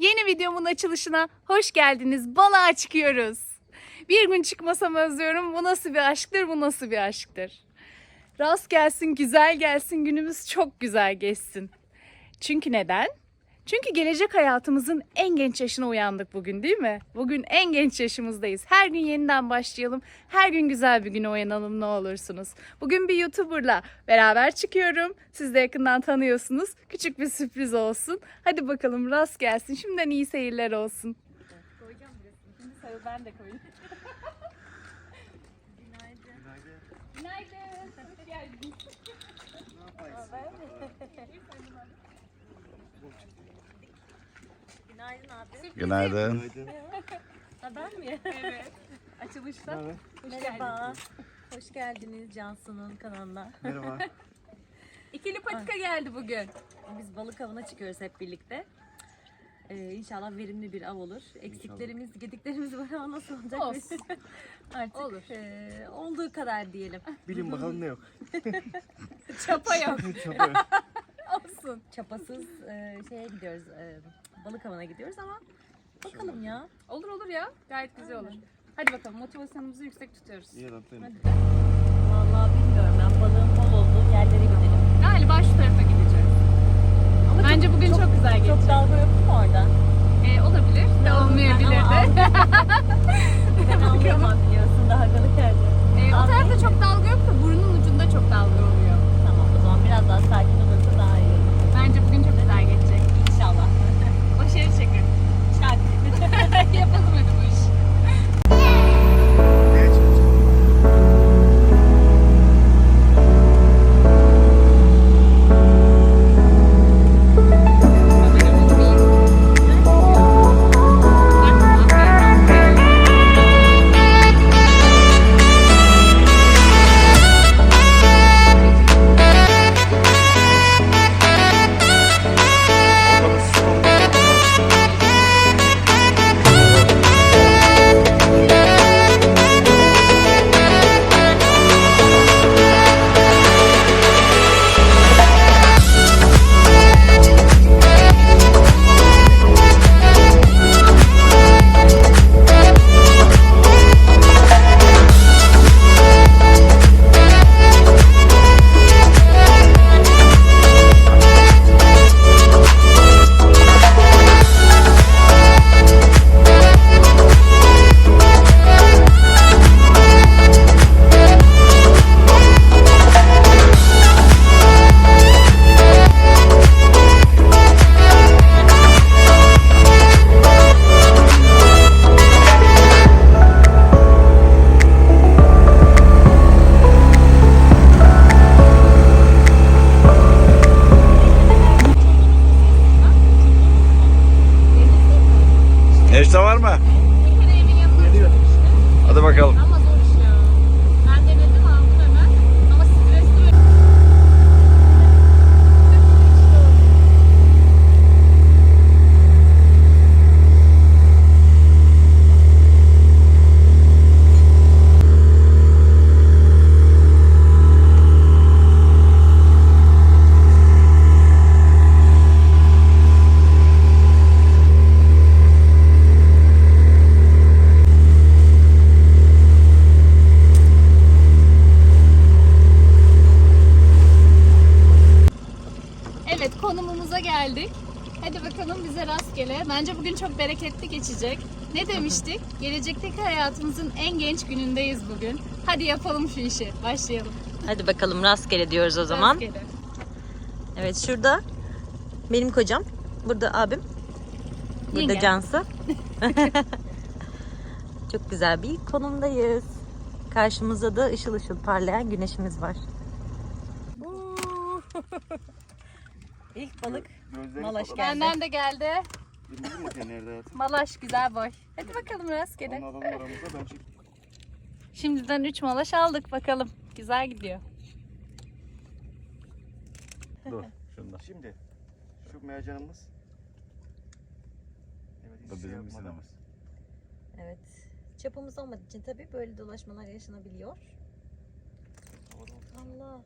Yeni videomun açılışına hoş geldiniz. Balığa çıkıyoruz. Bir gün çıkmasam özlüyorum. Bu nasıl bir aşktır, bu nasıl bir aşktır. Rast gelsin, güzel gelsin, günümüz çok güzel geçsin. Çünkü neden? Çünkü gelecek hayatımızın en genç yaşına uyandık bugün değil mi? Bugün en genç yaşımızdayız. Her gün yeniden başlayalım. Her gün güzel bir güne uyanalım ne olursunuz. Bugün bir YouTuber'la beraber çıkıyorum. Siz de yakından tanıyorsunuz. Küçük bir sürpriz olsun. Hadi bakalım rast gelsin. Şimdiden iyi seyirler olsun. Koyacağım Şimdi sarı ben de koyayım. Günaydın. Günaydın. Hoş geldin. Günaydın abi. Günaydın. Ha ben mi? Evet. Açılışta. Hoş Merhaba. Hoş geldiniz Cansu'nun kanalına. Merhaba. İkili patika geldi bugün. Biz balık avına çıkıyoruz hep birlikte. Ee, inşallah verimli bir av olur. Eksiklerimiz, gediklerimiz var ama nasıl olacak? Olsun. Artık Olur. e, olduğu kadar diyelim. Bilin bakalım ne yok. Çapa yok. Çabuk. Olsun. Çapasız e, şeye gidiyoruz, e, balık avına gidiyoruz ama bakalım ya. Olur olur ya. Gayet güzel olur. Hadi bakalım motivasyonumuzu yüksek tutuyoruz. İyi adam tamam. Vallahi bilmiyorum demiştik? Gelecekteki hayatımızın en genç günündeyiz bugün. Hadi yapalım şu işi. Başlayalım. Hadi bakalım rastgele diyoruz o zaman. Rastgele. Evet şurada benim kocam. Burada abim. Burada Yenge. Cansu. Çok güzel bir konumdayız. Karşımızda da ışıl ışıl parlayan güneşimiz var. İlk balık Malaş geldi. Benden de geldi. Mi sen nerede hayatım? Malaş güzel boy. Hadi bakalım rastgele. Onun adamın aramızda ben çektim. Şimdiden 3 malaş aldık bakalım. Güzel gidiyor. Dur. Şunda. Şimdi şu mercanımız. Evet, hiç Bu şey bizim yapmadan. misinemiz. Evet. Çapımız olmadığı için tabii böyle dolaşmalar yaşanabiliyor. Havada. Allah.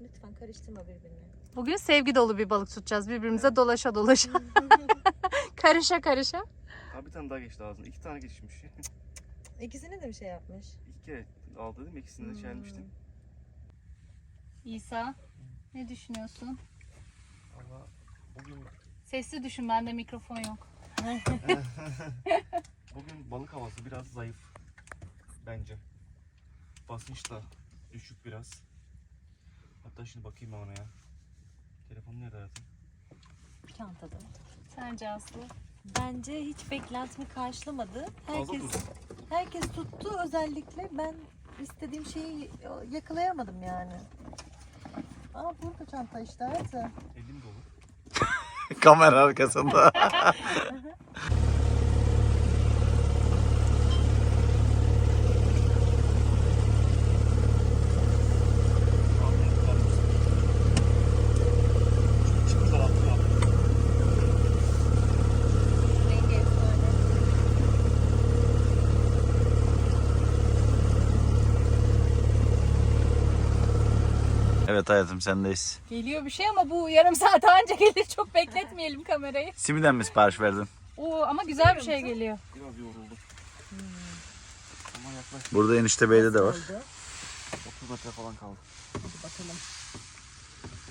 Lütfen karıştırma birbirini. Bugün sevgi dolu bir balık tutacağız. Birbirimize dolaşa dolaşa. Karışa karışa. Ha bir tane daha geçti ağzına. İki tane geçmiş. İkisine de bir şey yapmış. İki kere aldı değil mi? İkisini de çelmiştim. İsa ne düşünüyorsun? Valla bugün Sesli düşün bende mikrofon yok. bugün balık havası biraz zayıf. Bence. Basınç da düşük biraz. Hatta şimdi bakayım ona ya. Telefon nerede hayatım? Çantada. Sence Aslı? Bence hiç beklentimi karşılamadı. Herkes herkes tuttu özellikle ben istediğim şeyi yakalayamadım yani. Aa burada çanta işte hayatım. Elim dolu. Kamera arkasında. evet hayatım sendeyiz. Geliyor bir şey ama bu yarım saat anca gelir. Çok bekletmeyelim kamerayı. Simiden mi sipariş verdin? Oo ama güzel bir şey geliyor. Biraz yoruldum. Ama yaklaşık Burada enişte beyde de var. 30 metre falan kaldı.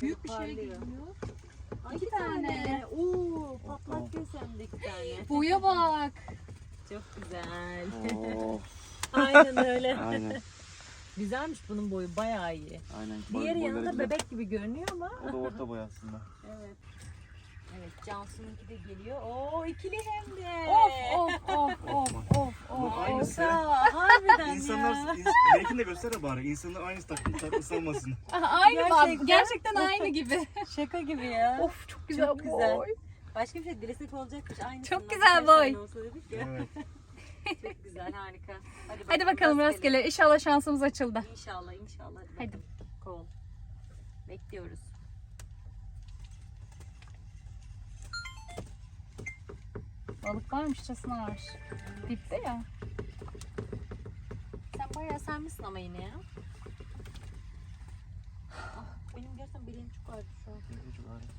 Büyük bir şey geliyor. İki tane. Oo, patlak göğsümde iki tane. Buya bak. Çok güzel. Oo, Aynen öyle. aynen. Güzelmiş bunun boyu bayağı iyi. Aynen. Diğer Boy- yanında boyları bebek gibi görünüyor ama. O da orta boy aslında. Evet. Evet Cansu'nunki de geliyor. Oo ikili hem de. Of of of of of of. aynısı. Harbiden İnsanlar, ya. ins- belki de göster bari. İnsanlar aynı takım takması olmasın. Aha, Aynı Gerçekten. Gerçekten. Gerçekten aynı gibi. Şaka gibi ya. of çok güzel Çok güzel. boy. Başka bir şey dilesek olacakmış. Aynı. Çok güzel boy. Evet. Çok güzel harika. Hadi, Hadi bakalım rastgele. İnşallah şansımız açıldı. İnşallah inşallah. Hadi. bakalım. Kol. Bekliyoruz. Balık varmışçasına var. Dipte ya. Sen bayağı sermişsin ama yine ya. Ah, benim gerçekten bileğim çok ağrıdı şu an. Çok ağır.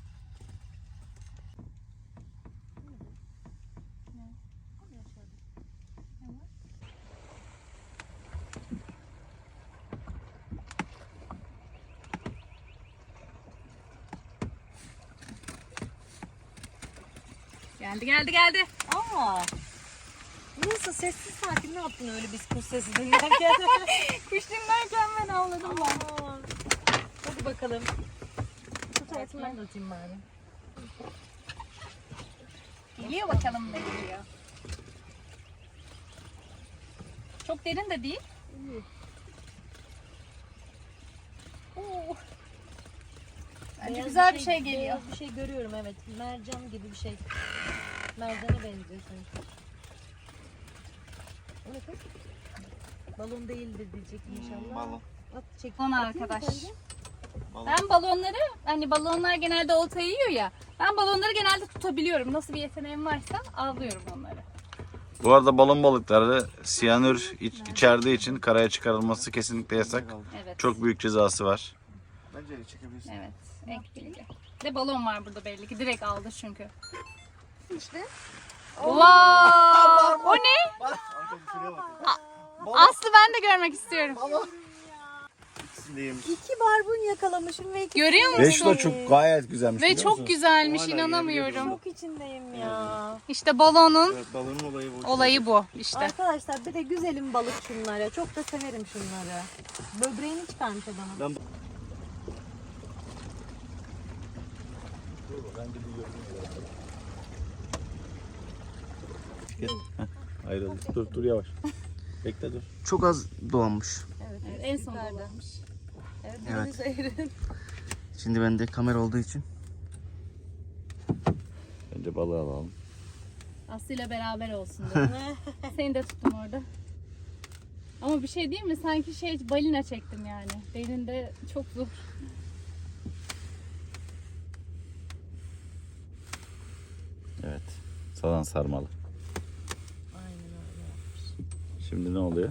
Geldi geldi geldi. Aa. Nasıl sessiz sakin ne yaptın öyle biz kuş sesi dinlerken? Kuş dinlerken ben avladım ben. Aa. Hadi bakalım. Tut hayatım ben de atayım bari. Geliyor bakalım ne geliyor. Çok derin de değil. Oo. Bence Beyaz güzel bir şey geliyor. Beyaz bir şey görüyorum evet. Mercan gibi bir şey. Mercana benziyor sanki. O ne kız? Balon değildir diyecek inşallah. Balon. At çek. Atayım mı arkadaş. sence? Balon. Ben balonları, hani balonlar genelde olta yiyor ya. Ben balonları genelde tutabiliyorum. Nasıl bir yeteneğim varsa avlıyorum onları. Bu arada balon balıkları siyanür iç, içerdiği için karaya çıkarılması kesinlikle yasak. Evet. Çok büyük cezası var. Bence çekebilirsin. Evet. Ek bilgi. Bir de balon var burada belli ki. Direkt aldı çünkü. İşte. Wow! O ne? Aslı ben de görmek istiyorum. İki barbun yakalamışım ve iki Görüyor musun? Da çok gayet güzelmiş. Ve biliyor çok güzelmiş Hala inanamıyorum. Çok içindeyim ya. İşte balonun Evet, balonun olayı bu. olayı bu işte. Arkadaşlar bir de güzelim balık şunlara. Çok da severim şunları. Böbreğini çıkarmış adamın. Ben Ayrıldı. Dur dur yavaş. Bekle dur. çok az doğanmış. Evet, Evet, en son dolanmış. Evet, Evet. ayırın. Şimdi bende kamera olduğu için. Önce balığı alalım. Aslı ile beraber olsun dedim. Seni de tuttum orada. Ama bir şey değil mi? Sanki şey balina çektim yani. Derinde çok zor. Evet. Salan sarmalı. Şimdi ne oluyor?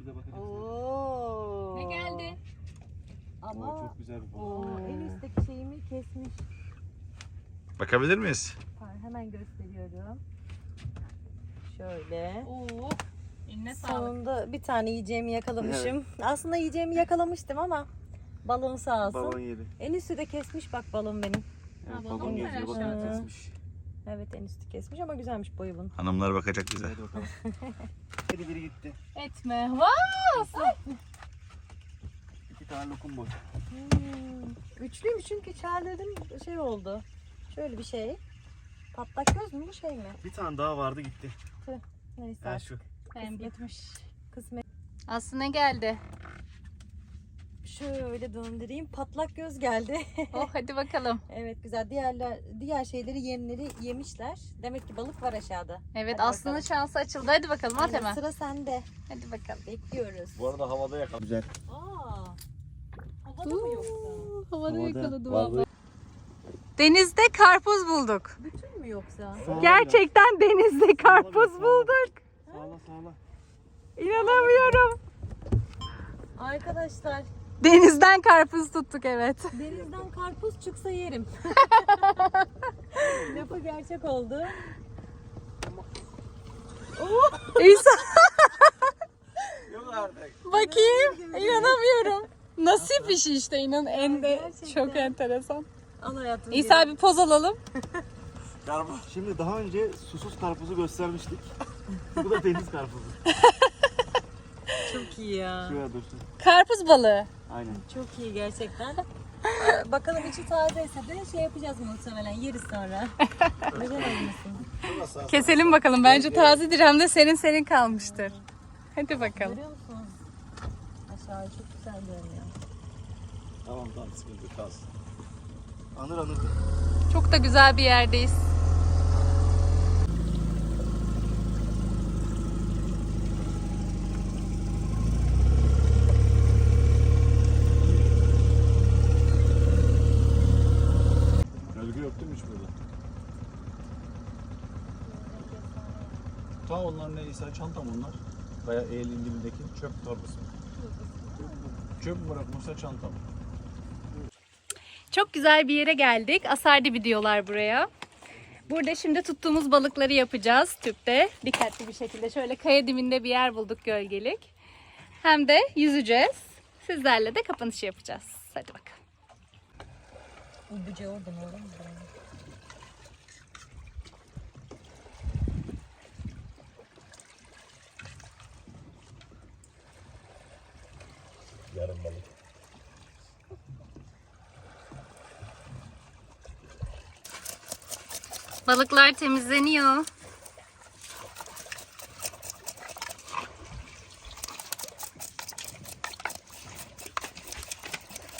Bir de bakacağız. Oo. Ne geldi? Ama Oo, çok güzel bir balık. Oo, en üstteki şeyi Bakabilir miyiz? Tamam, hemen gösteriyorum. Şöyle. Oo. Eline sağlık. Sonunda bir tane yiyeceğimi yakalamışım. Aslında yiyeceğimi yakalamıştım ama balon sağ olsun. Balon yedi. En üstü de kesmiş bak balon benim. Evet, balon balon geziyor. Bak aşağıda. evet, kesmiş. Evet en üstü kesmiş ama güzelmiş boyu bunun. Hanımlar bakacak bize. Hadi bakalım. Geri geri gitti. Etme. Wow. İki tane lokum boy. Hmm, Üçlüymüş çünkü çağırdım şey oldu. Şöyle bir şey. Patlak göz mü bu şey mi? Bir tane daha vardı gitti. Neyse Ha şu. Ben bitmiş. kısmet. Aslında geldi. Şöyle döndüreyim. Patlak göz geldi. Oh hadi bakalım. evet güzel. Diğerler diğer şeyleri yemleri yemişler. Demek ki balık var aşağıda. Evet Hadi bakalım. şansı açıldı. Hadi bakalım at hemen. Sıra sende. Hadi bakalım. Bekliyoruz. Bu arada havada yakaladım. Güzel. Aa. Havada mı yoksa? Havada, Havada. yakaladı valla. Denizde karpuz bulduk. Bütün mü yoksa? Sağla Gerçekten denizde karpuz sağla. bulduk. Sağla sağla. İnanamıyorum. Arkadaşlar Denizden karpuz tuttuk evet. denizden karpuz çıksa yerim. Lafı gerçek oldu. İsa Yok artık. bakayım. İnanamıyorum. Nasip işi işte inan en de Gerçekten. çok enteresan. Al hayatım. İsa bir poz alalım. Karpuz. Şimdi daha önce susuz karpuzu göstermiştik. Bu da deniz karpuzu. Çok iyi ya. Şuraya dursun. Karpuz balığı. Aynen. Çok iyi gerçekten. Ee, Bakalım içi tazeyse de şey yapacağız muhtemelen yeriz sonra. Neden olmasın? Keselim bakalım. Bence tazedir hem de senin senin kalmıştır. Hadi bakalım. Görüyor musunuz? Aşağı çok güzel görünüyor. Tamam tamam sıkıntı yok, kalsın. Anır anır. Çok da güzel bir yerdeyiz. Gölge yok değil mi hiç burada? Tamam onlar ne İsa çantam onlar. Kaya eğilin dibindeki çöp torbası. Çöp bırakmışsa çantam. Çok güzel bir yere geldik. Asardibi diyorlar buraya. Burada şimdi tuttuğumuz balıkları yapacağız tüpte. Dikkatli bir şekilde şöyle kaya dibinde bir yer bulduk gölgelik. Hem de yüzeceğiz. Sizlerle de kapanışı yapacağız. Hadi bakalım. Bu böceği oradan oradan Yarım balık. Balıklar temizleniyor.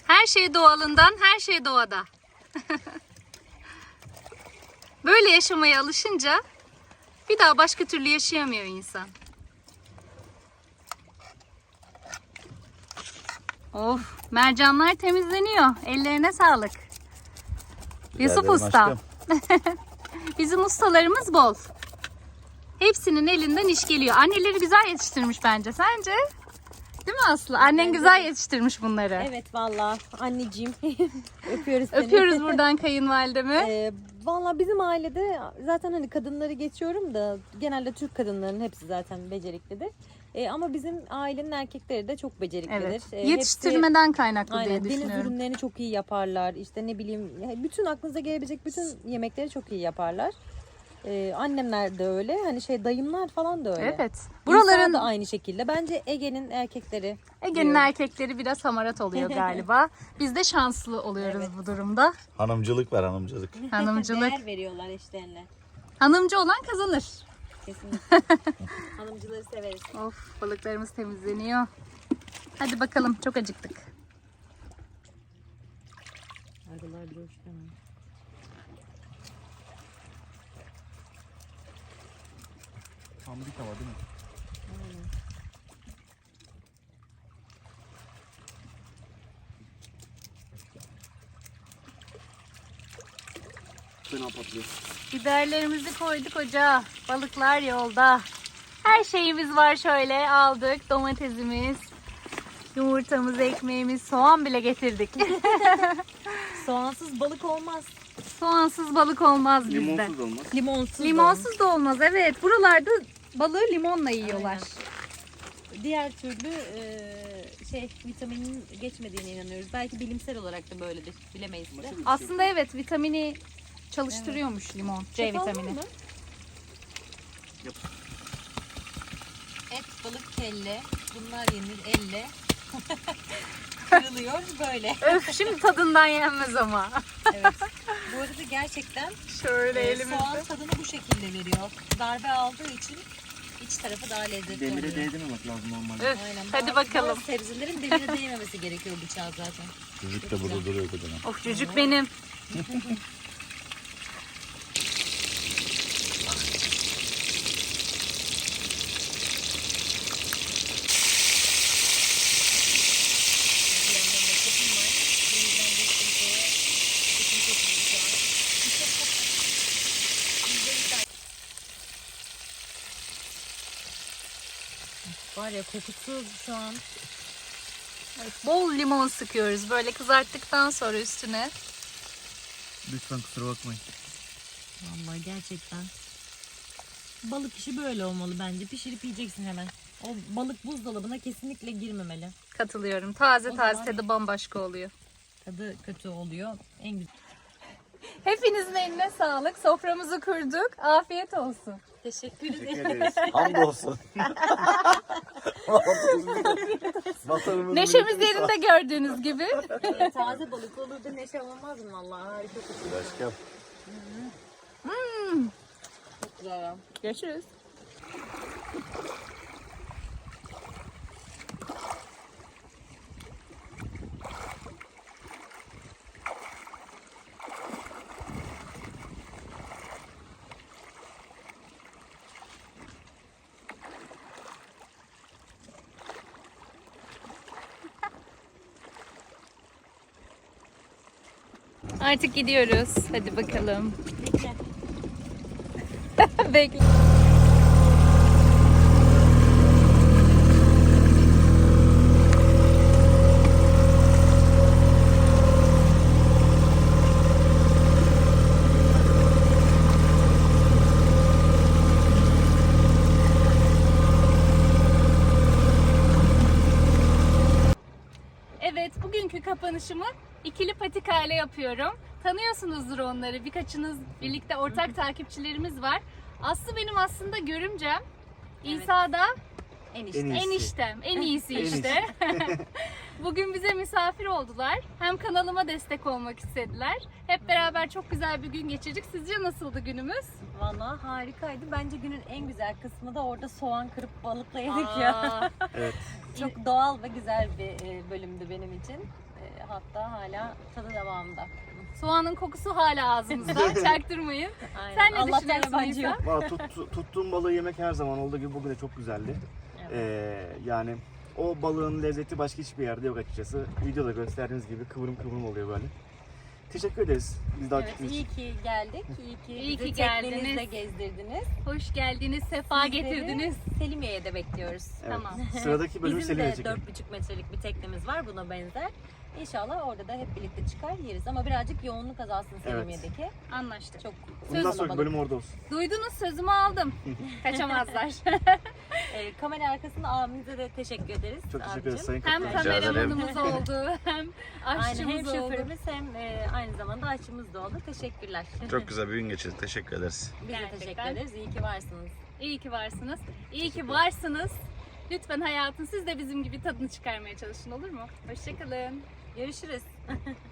Her şey doğalından, her şey doğada. Böyle yaşamaya alışınca bir daha başka türlü yaşayamıyor insan. Of, mercanlar temizleniyor. Ellerine sağlık. Yusuf ederim Usta. Bizim ustalarımız bol. Hepsinin elinden iş geliyor. Anneleri güzel yetiştirmiş bence. Sence? Değil mi Aslı? Annen güzel yetiştirmiş bunları. Evet valla anneciğim öpüyoruz seni. Öpüyoruz buradan kayınvalidemi. Ee, Valla bizim ailede zaten hani kadınları geçiyorum da genelde Türk kadınların hepsi zaten beceriklidir. Ee, ama bizim ailenin erkekleri de çok beceriklidir. Evet. Hepsi- Yetiştirmeden kaynaklı Aynen diye deniz düşünüyorum. ürünlerini çok iyi yaparlar. İşte ne bileyim bütün aklınıza gelebilecek bütün yemekleri çok iyi yaparlar. Ee, annemler de öyle. Hani şey dayımlar falan da öyle. Evet. Buraların Buraların da aynı şekilde. Bence Ege'nin erkekleri Ege'nin diyorum. erkekleri biraz hamarat oluyor galiba. Biz de şanslı oluyoruz Evet. bu durumda. Hanımcılık var hanımcılık. Hanımcılık. değer veriyorlar eşlerine. Hanımcı olan kazanır. Kesinlikle. Hanımcıları severiz. Of balıklarımız temizleniyor. Hadi bakalım çok acıktık. Arılar coştu. Tam bir tava değil mi? Fena patlıyor. Biberlerimizi koyduk ocağa. Balıklar yolda. Her şeyimiz var şöyle aldık. Domatesimiz, yumurtamız, ekmeğimiz, soğan bile getirdik. Soğansız balık olmaz. Soğansız balık olmaz bizde. Limonsuz da olmaz. Limonsuz. da Limonsuz da olmaz evet. Buralarda balığı limonla yiyorlar. Aynen. Diğer türlü e, şey vitaminin geçmediğine inanıyoruz. Belki bilimsel olarak da böyledir. Bilemeyiz de. Aslında evet vitamini çalıştırıyormuş limon. C Yapalım vitamini. mı? Yap. Et, balık, kelle. Bunlar yenir elle. Kırılıyor böyle. Öf şimdi tadından yenmez ama. Evet. Bu arada gerçekten Şöyle e, elimizde. soğan tadını bu şekilde veriyor. Darbe aldığı için iç tarafı daha lezzetli Demire oluyor. değdirmemek lazım normalde. Öf, Aynen. hadi Bazı- bakalım. Bazı sebzelerin demire değmemesi gerekiyor bıçağı zaten. Çocuk da burada duruyor kocaman. Of cücük benim. Bir yandan da kesim var. Bu yüzden de kimseye kesim kesildi şu an. Bizde bir tane- Var ya kokusu şu an Evet, bol limon sıkıyoruz böyle kızarttıktan sonra üstüne. Lütfen kusura bakmayın. Vallahi gerçekten. Balık işi böyle olmalı bence. Pişirip yiyeceksin hemen. O balık buzdolabına kesinlikle girmemeli. Katılıyorum. Taze O taze zaman- tadı bambaşka oluyor. Tadı kötü oluyor. En güzel. Hepinizin eline sağlık. Soframızı kurduk. Afiyet olsun. Teşekkür ederim. Ederiz. Hamdolsun. Vatanımız Neşemiz yerinde gördüğünüz gibi. Ee, taze balık olur da neşe olmaz mı vallahi harika kokuyor. Aşkım. Çok güzel. Görüşürüz. Artık gidiyoruz. Hadi bakalım. Bekle. Bekle. Evet, bugünkü kapanışımı ikili patika ile yapıyorum. Tanıyorsunuzdur onları. Birkaçınız birlikte ortak takipçilerimiz var. Aslı benim aslında görümcem. İsa da Enişte. En iyisi. eniştem. En iyisi işte. Bugün bize misafir oldular. Hem kanalıma destek olmak istediler. Hep beraber çok güzel bir gün geçirdik. Sizce nasıldı günümüz? Vallahi harikaydı. Bence günün en güzel kısmı da orada soğan kırıp balıkla yedik ya. Aa, Evet. Çok doğal ve güzel bir e, bölümdü benim için. Hatta hala tadı devamında. Soğanın kokusu hala ağzımızda. Çaktırmayın. Aynen. Sen ne Allah'tan düşünüyorsun yabancı yok. Valla tut, tuttuğum balığı yemek her zaman olduğu gibi bugün de çok güzeldi. Evet. Ee, yani o balığın lezzeti başka hiçbir yerde yok açıkçası. Videoda gösterdiğiniz gibi kıvrım kıvrım oluyor böyle. Teşekkür ederiz. Biz daha Evet, iyi ki geldik. İyi ki, İyi bizi ki teknenizle geldiniz. gezdirdiniz. Hoş geldiniz, sefa Sizleri getirdiniz. Selimiye'ye de bekliyoruz. Evet. Tamam. Sıradaki bölümü Bizim Selim'e de çekelim. 4,5 metrelik bir teknemiz var buna benzer. İnşallah orada da hep birlikte çıkar yeriz. Ama birazcık yoğunluk azalsın Selimiye'deki. Anlaştık. Çok Bundan sonraki bölüm orada olsun. Duydunuz sözümü aldım. Kaçamazlar. Ee, kamera arkasında abimize de teşekkür ederiz. Çok teşekkür ederiz Sayın hem. Rica ederim. kameramanımız oldu, hem Aynen hem aşçımız oldu. şoförümüz hem e, aynı zamanda aşçımız da oldu. Teşekkürler. Çok güzel bir gün geçirdik. Teşekkür ederiz. Biz de Gerçekten. teşekkür ederiz. İyi ki varsınız. İyi ki varsınız. İyi ki varsınız. Lütfen hayatın siz de bizim gibi tadını çıkarmaya çalışın olur mu? Hoşçakalın. Görüşürüz.